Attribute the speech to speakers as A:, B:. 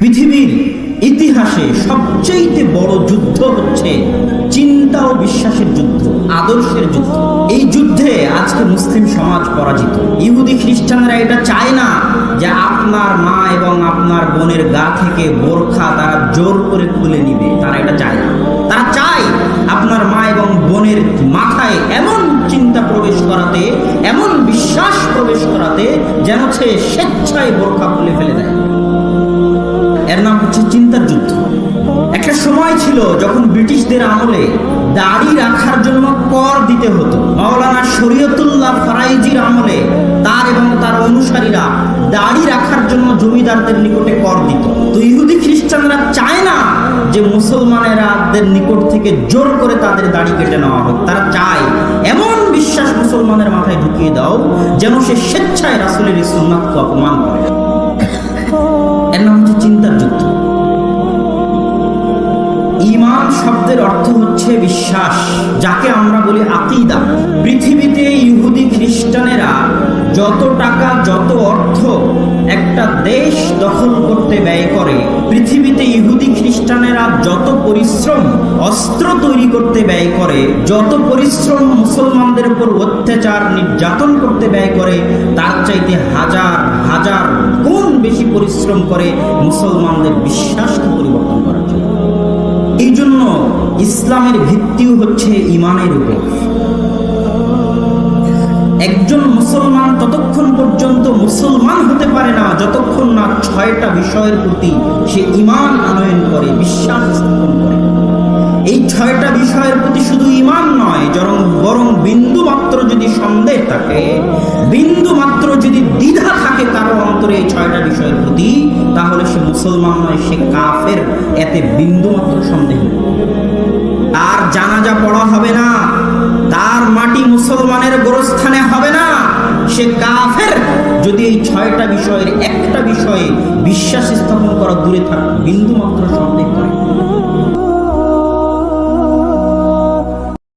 A: পৃথিবীর ইতিহাসে সবচেয়ে বড় যুদ্ধ হচ্ছে চিন্তা ও বিশ্বাসের যুদ্ধ, আদর্শের যুদ্ধ। এই যুদ্ধে আজকে মুসলিম সমাজ পরাজিত। ইহুদি খ্রিস্টানরা এটা চায় না যে আপনার মা এবং আপনার বোনের গা থেকে বোরখা তারা জোর করে তুলে নিবে। তারা এটা চায় না। তারা চায় আপনার মা এবং বোনের মাথায় এমন চিন্তা প্রবেশ করাতে, এমন বিশ্বাস প্রবেশ করাতে যেন সে স্বেচ্ছায় বোরখা খুলে ফেলে দেয়। এর নাম হচ্ছে চিন্তার যুদ্ধ। একটা সময় ছিল যখন ব্রিটিশদের আমলে দাড়ি রাখার জন্য কর দিতে হতো। মাওলানা শরীয়তুল্লাহ ফারাইজির আমলে তার এবং তার অনুসারীরা দাড়ি রাখার জন্য জমিদারদের নিকটে কর দিত। তো ইহুদি খ্রিস্টানরা চায় না যে মুসলমানেরাদের নিকট থেকে জোর করে তাদের দাড়ি কেটে নেওয়া হোক। তারা চায় এমন বিশ্বাস মুসলমানের মাথায় ঢুকিয়ে দাও যেন সে স্বেচ্ছায় রাসুলের সুন্নাতকে অপমান করে। এর নাম হচ্ছে চিন্তার শব্দের অর্থ হচ্ছে বিশ্বাস, যাকে আমরা বলি আকিদা। পৃথিবীতে ইহুদি খ্রিস্টানেরা যত টাকা, যত অর্থ একটা দেশ দখল করতে ব্যয় করে, পৃথিবীতে ইহুদি খ্রিস্টানেরা যত পরিশ্রম, অস্ত্র তৈরি করতে ব্যয় করে, যত পরিশ্রম মুসলমানদের উপর অত্যাচার, নির্যাতন করতে ব্যয় করে, তার চাইতে হাজার হাজার গুণ বেশি পরিশ্রম করে মুসলমানদের বিশ্বাসকে পরিবর্তন জন্য ইসলামের ভিত্তিও হচ্ছে ইমানের উপর। একজন মুসলমান ততক্ষণ পর্যন্ত মুসলমান হতে পারে না, যতক্ষণ না ছয়টা বিষয়ের প্রতি সে ইমান আনয়ন করে, বিশ্বাস স্থাপন করে। এই ছয়টা বিষয়ের প্রতি শুধু ইমান নয়, বরং বরং বিন্দু মাত্র যদি সন্দেহ থাকে বিন্দু মাত্র যদি দ্বিধা থাকে কারও অন্তরে এই ছয়টা বিষয়ের প্রতি, তাহলে সে মুসলমান নয়, সে কাফের। এতে বিন্দু মাত্র সন্দেহ মুসলমানের গোরস্থানে হবে না, সে কাফের যদি এই ছয়টা বিষয়ের একটা বিষয়ে বিশ্বাস স্থাপন করা দূরে থাক বিন্দু মাত্র সন্দেহ করে।